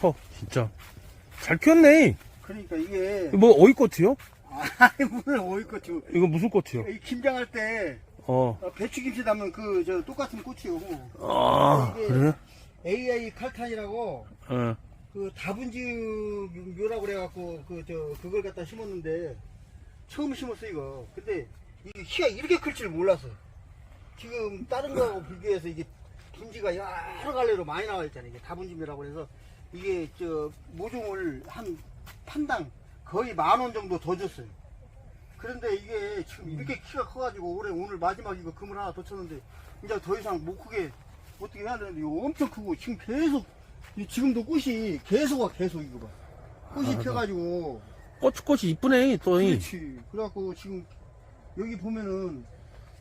커, 진짜. 잘 키웠네. 그러니까 이게 뭐, 어이 꽃이요? 아이 무슨 오이꽃이고 이거 무슨 꽃이요? 이 김장할 때 어. 어, 배추김치 담은 그 저 똑같은 꽃이고 아, 이게 그래? AI 칼탄이라고 어. 그 다분지 묘라고 그래갖고 그 저 그걸 갖다 심었는데 처음 심었어 이거 근데 이 키가 이렇게 클 줄 몰랐어 지금 다른 거하고 비교해서 이게 분지가 여러 갈래로 많이 나와 있잖아요 이게 다분지묘라고 해서 이게 저 모종을 한 판당 거의 만 원 정도 더 줬어요. 그런데 이게 지금 이렇게 키가 커가지고 올해 오늘 마지막 이거 그물 하나 더 쳤는데 이제 더 이상 못 크게 어떻게 해야 되는데 이거 엄청 크고 지금 계속 이 지금도 꽃이 계속 와 계속 이거 봐. 꽃이 아, 펴가지고. 고추꽃이 이쁘네, 또. 이. 그렇지. 그래갖고 지금 여기 보면은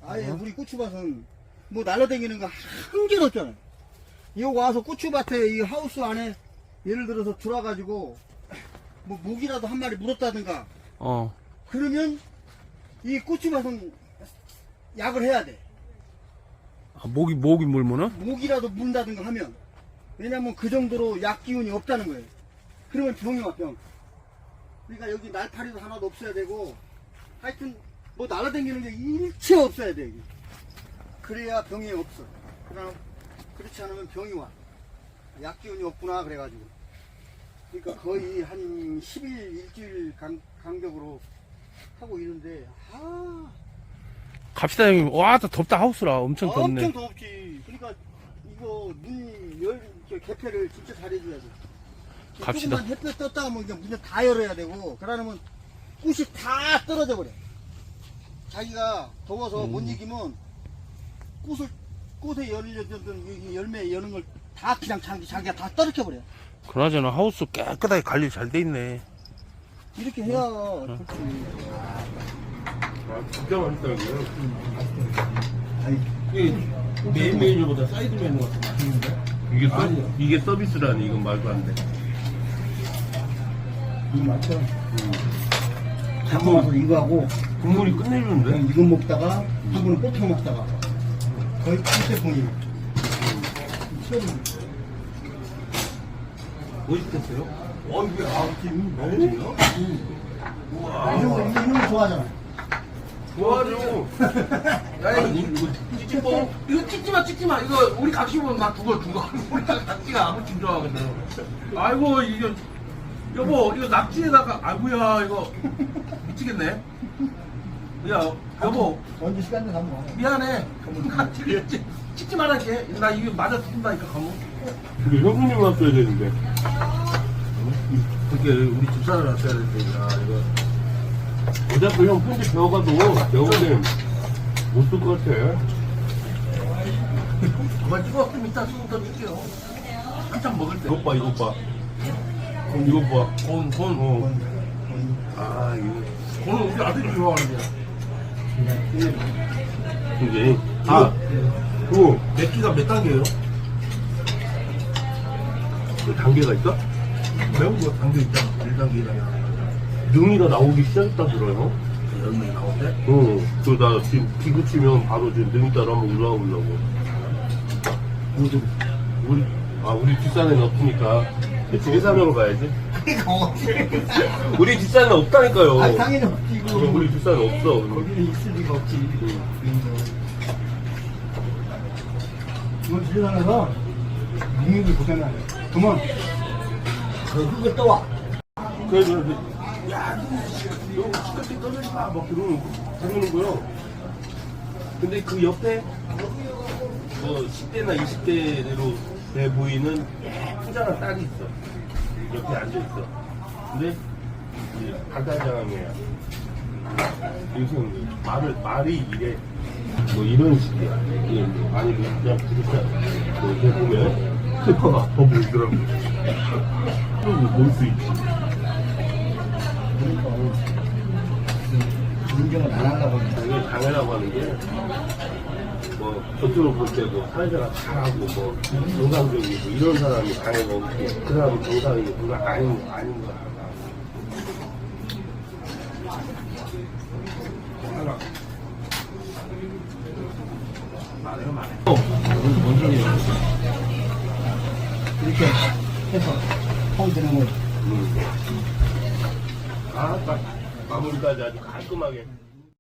아예 우리 고추밭은 뭐 날라다니는 거 한 개도 없잖아요. 이거 와서 고추밭에 이 하우스 안에 예를 들어서 들어와가지고 뭐 모기라도 한 마리 물었다든가 어. 그러면 이 고추밭은 약을 해야 돼 아, 목이, 목이 물면은? 모기라도 문다든가 하면 왜냐면 그 정도로 약 기운이 없다는 거예요. 그러면 병이 와 병. 그러니까 여기 날파리도 하나도 없어야 되고 하여튼 뭐 날아다니는 게 일체 없어야 돼. 여기. 그래야 병이 없어. 그럼 그렇지 않으면 병이 와. 약 기운이 없구나 그래가지고. 그러니까 거의 한 10일 일주일 간, 간격으로 하고 있는데 아 갑시다, 형님. 와, 또 덥다, 하우스라. 엄청 덥네. 엄청 덥지. 그러니까 이거 문열 개폐를 진짜 잘해줘야 돼. 갑시다. 조금만 햇볕 떴다 하면 그냥 문을 다 열어야 되고 그러면 꽃이 다 떨어져 버려. 자기가 더워서 음. 못 이기면 꽃을 꽃에 열렸던 이 열매 여는 걸 다 그냥 자기 자기가 다 떨어져 버려. 그나저나 하우스 깨끗하게 관리 잘 돼 있네. 이렇게 해야 음. 좋지. 아, 진짜 맛있다, 이거. 이게 메인 메뉴보다 사이드 메뉴가 더 맛있는데? 이게, 서, 이게 서비스라니, 이건 말도 안 돼. 이 맞죠? 장 와서 이거 하고 국물이 끝내주는데? 그냥 이거 먹다가 한 번은 뽀켜 먹다가 거의 끝대fon이 멋있겠어요? 어, 이게 아웃팀 너무 좋네요? 이런 거 이런 거 좋아하잖아. 좋아요. 야, 이거 찌찌뽕? 이거 찍지 마, 찍지 마. 이거 우리 각시 보면 나 죽어, 죽어. 우리 각시가 아무튼 좋아하거든. 아이고, 이거, 여보, 이거 낙지에다가, 아이고야, 이거, 미치겠네. 야, 여보, 언제 시간 되면 한번 와. 미안해. 나 찍- 찍- 찍지 말할게. 나 이거 맞아 죽는다니까, 가면. 근데 형수님 왔어야 되는데. 그게 우리 집사람 왔어야 되는데, 야, 이거. 어차피 형 편집 배워가도 배우면 못쓸 것 같아. 그만 찍어. 좀 이따 수부터 찍게요. 한참 먹을 때. 이것 봐, 이것 봐. 이것 봐. 곤, 곤. 어. 아, 이거. 곤은 우리 아들이 좋아하는 데. 이제. 아, 그거, 맵기가 몇 단계예요? 그 단계가 있어? 매운 거 단계 있잖아. 1단계, 2단계. 능이가 나오기 시작했다 들어요. 열명이 나올 때. 응. 그나 지금 기구 치면 바로 지금 능이 따라 한번 올라가 보려고. 모두. 우리, 아, 우리 뒷산에는 없으니까. 제사명으로 가야지. 그러니까 어떻게? 우리 뒷산에 없다니까요. 아 당연히 없지. 우리 뒷산에 없어. 거기는 있을 리가 없지. 이건 세상에서 국민들 고생을 해. 그러면 그 흙을 떠와. 그래서, 야, 너 시끄럽게 떠들지 마. 막 그러는, 그러는 거요. 근데 그 옆에, 뭐, 10대나 20대로 돼 보이는 예쁘장한 딸이 있어. 옆에 앉아있어. 근데, 발달장애야. 요즘 말을, 말이 이래. 뭐 이런 식이야. 이게 뭐 아니면 그냥 부르자. 뭐 이렇게 보면, 슬퍼가 더 보이더라고. 볼수 있지. 그러니까 인정을 안 하려고 하니까. 당연히 당연하고 하는 게, 뭐, 겉으로 볼 때 뭐, 사회생활 잘하고, 뭐, 정상적이고, 이런 사람이 당연히 없고, 그 사람이 정상이고, 그거 아닌, 아닌 거야. 이렇게 해서 포인트는 뭐 아, 딱 마무리까지 아주 깔끔하게.